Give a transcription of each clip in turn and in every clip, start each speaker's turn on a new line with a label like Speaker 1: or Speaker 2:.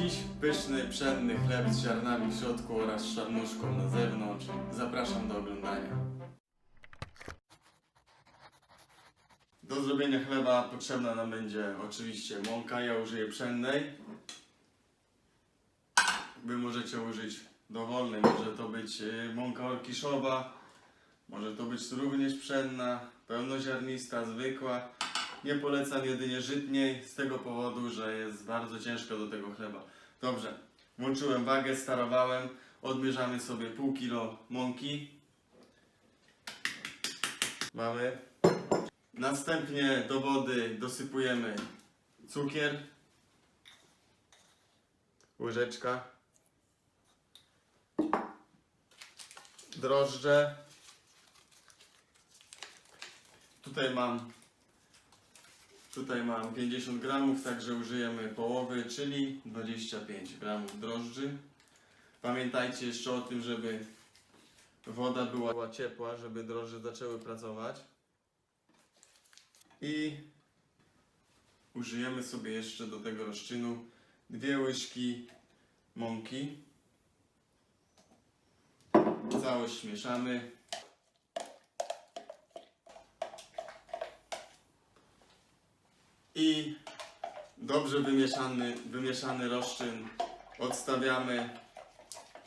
Speaker 1: Dziś pyszny, pszenny chleb z ziarnami w środku oraz szarnuszką na zewnątrz. Zapraszam do oglądania. Do zrobienia chleba potrzebna nam będzie oczywiście mąka, ja użyję pszennej. Wy możecie użyć dowolnej, może to być y, mąka orkiszowa, może to być również pszenna, pełnoziarnista, zwykła. Nie polecam jedynie żytniej z tego powodu, że jest bardzo ciężko do tego chleba. Dobrze, włączyłem wagę, starowałem, odmierzamy sobie pół kilo mąki. Mamy. Następnie do wody dosypujemy cukier. Łyżeczka. Drożdże. Tutaj mam Tutaj mam 50 gramów, także użyjemy połowy, czyli 25 gramów drożdży. Pamiętajcie jeszcze o tym, żeby woda była ciepła, żeby drożdże zaczęły pracować. I użyjemy sobie jeszcze do tego rozczynu dwie łyżki mąki. Całość mieszamy. I dobrze wymieszany, wymieszany rozczyn odstawiamy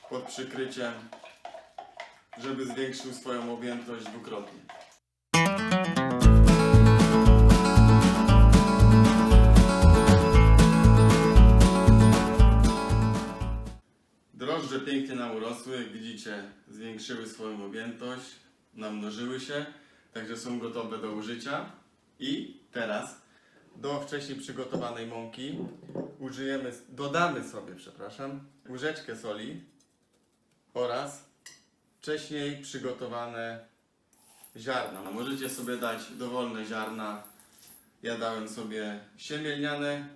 Speaker 1: pod przykryciem, żeby zwiększył swoją objętość dwukrotnie. Drożdże pięknie nam urosły, jak widzicie, zwiększyły swoją objętość, namnożyły się, także są gotowe do użycia. I teraz do wcześniej przygotowanej mąki użyjemy, dodamy sobie, przepraszam, łyżeczkę soli oraz wcześniej przygotowane ziarna. No, możecie sobie dać dowolne ziarna. Ja dałem sobie siemielniane,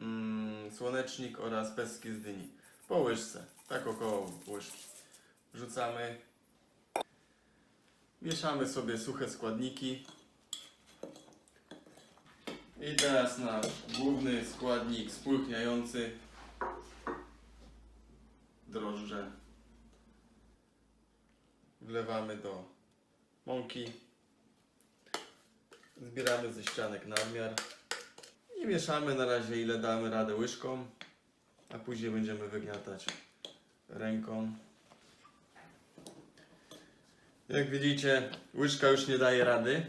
Speaker 1: mm, słonecznik oraz pestki z dyni. Po łyżce, tak około łyżki. Wrzucamy. Mieszamy sobie suche składniki. I teraz nasz główny składnik spulchniający drożdże. Wlewamy do mąki. Zbieramy ze ścianek nadmiar. I mieszamy na razie ile damy radę łyżką. A później będziemy wygniatać ręką. Jak widzicie łyżka już nie daje rady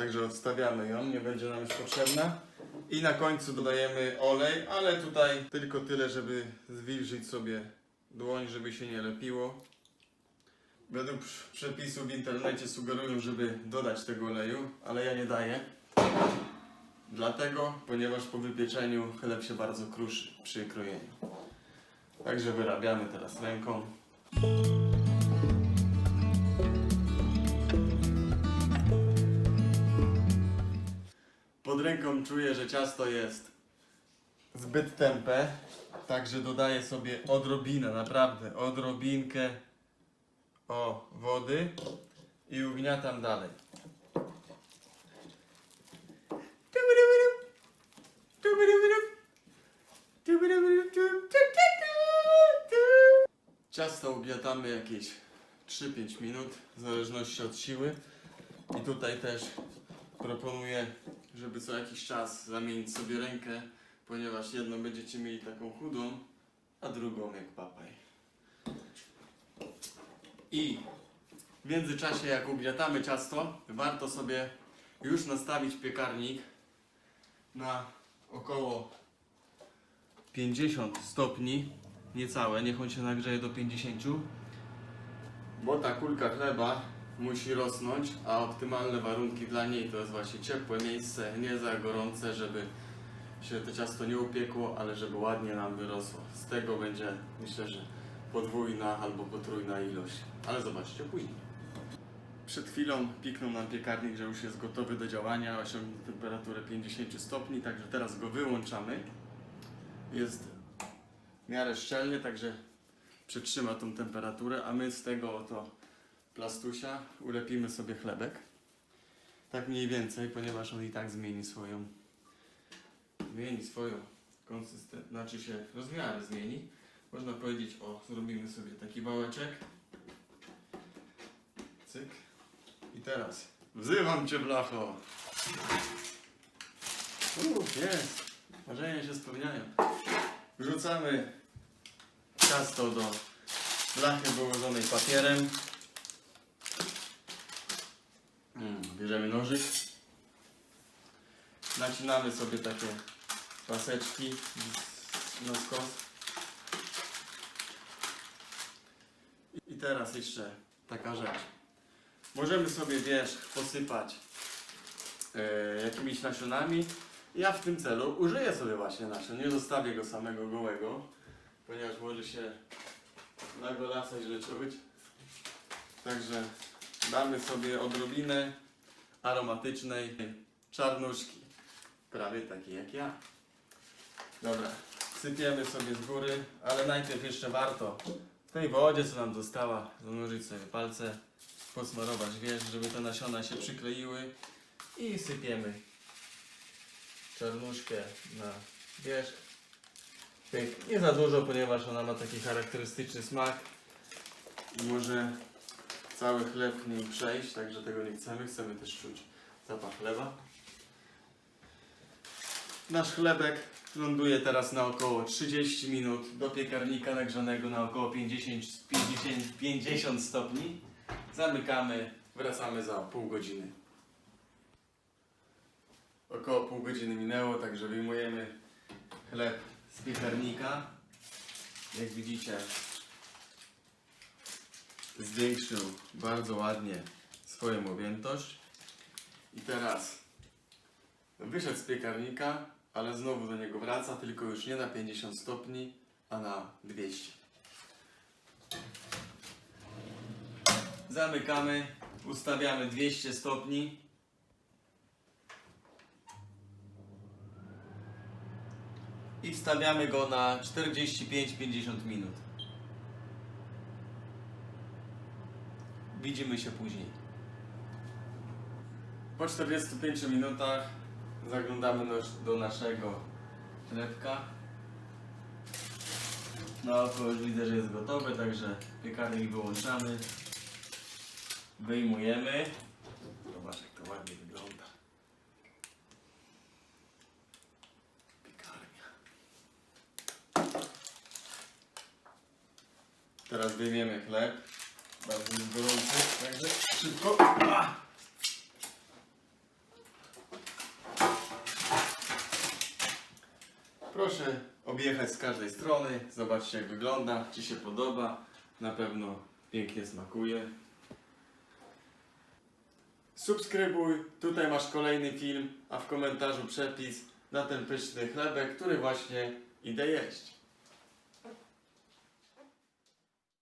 Speaker 1: Także odstawiamy ją, nie będzie nam już potrzebna. I na końcu dodajemy olej, ale tutaj tylko tyle, żeby zwilżyć sobie dłoń, żeby się nie lepiło. Według przepisów w internecie sugerują, żeby dodać tego oleju, ale ja nie daję. Dlatego, ponieważ po wypieczeniu chleb się bardzo kruszy przy krojeniu. Także wyrabiamy teraz ręką. Ręką czuję, że ciasto jest zbyt tępe, także dodaję sobie odrobinę, naprawdę odrobinkę o wody i ugniatam dalej. Ciasto ugniatamy jakieś 3-5 minut, w zależności od siły. I tutaj też proponuję, żeby co jakiś czas zamienić sobie rękę, ponieważ jedną będziecie mieli taką chudą, a drugą jak papaj. I w międzyczasie, jak ugniatamy ciasto, warto sobie już nastawić piekarnik na około 50 stopni, niecałe, niech on się nagrzeje do 50, bo ta kulka chleba musi rosnąć, a optymalne warunki dla niej to jest właśnie ciepłe miejsce, nie za gorące, żeby się to ciasto nie upiekło, ale żeby ładnie nam wyrosło. Z tego będzie, myślę, że podwójna albo potrójna ilość, ale zobaczcie później. Przed chwilą piknął nam piekarnik, że już jest gotowy do działania, osiągnął temperaturę 50 stopni, także teraz go wyłączamy. Jest w miarę szczelny, także przytrzyma tą temperaturę, a my z tego oto plastusia ulepimy sobie chlebek. Tak mniej więcej, ponieważ on i tak zmieni swoją zmieni swoją konsystent, znaczy się rozmiary zmieni. Można powiedzieć, o, zrobimy sobie taki wałeczek. Cyk. I teraz wzywam cię, blacho. Uff, jest. Marzenia się spełniają. Wrzucamy ciasto do blachy wyłożonej papierem. Mm, bierzemy nożyk. Nacinamy sobie takie paseczki na skos. I teraz jeszcze taka rzecz. Możemy sobie wierzch posypać e, jakimiś nasionami. Ja w tym celu użyję sobie właśnie nasion. Nie zostawię go samego gołego, ponieważ może się na golasa źle czuć. Także damy sobie odrobinę aromatycznej czarnuszki. Prawie takiej jak ja. Dobra, sypiemy sobie z góry, ale najpierw jeszcze warto w tej wodzie, co nam została, zanurzyć sobie palce, posmarować wierzch, żeby te nasiona się przykleiły i sypiemy czarnuszkę na wierzch. Nie za dużo, ponieważ ona ma taki charakterystyczny smak i może cały chleb niej przejść, także tego nie chcemy. Chcemy też czuć zapach chleba. Nasz chlebek ląduje teraz na około 30 minut do piekarnika nagrzanego na około 50, 50, 50 stopni. Zamykamy, wracamy za pół godziny. Około pół godziny minęło, także wyjmujemy chleb z piekarnika. Jak widzicie, zwiększył bardzo ładnie swoją objętość. I teraz wyszedł z piekarnika, ale znowu do niego wraca, tylko już nie na 50 stopni, a na 200. Zamykamy, ustawiamy 200 stopni. I wstawiamy go na 45-50 minut. Widzimy się później. Po 45 minutach zaglądamy do, naszego chlebka. No oko już widzę, że jest gotowe, także piekarnik wyłączamy. Wyjmujemy. Zobacz jak to ładnie wygląda. Piekarnia. Teraz wyjmiemy chleb. Bardzo jest gorący, także szybko. Proszę objechać z każdej strony, zobaczcie jak wygląda, czy się podoba. Na pewno pięknie smakuje. Subskrybuj, tutaj masz kolejny film, a w komentarzu przepis na ten pyszny chlebek, który właśnie idę jeść.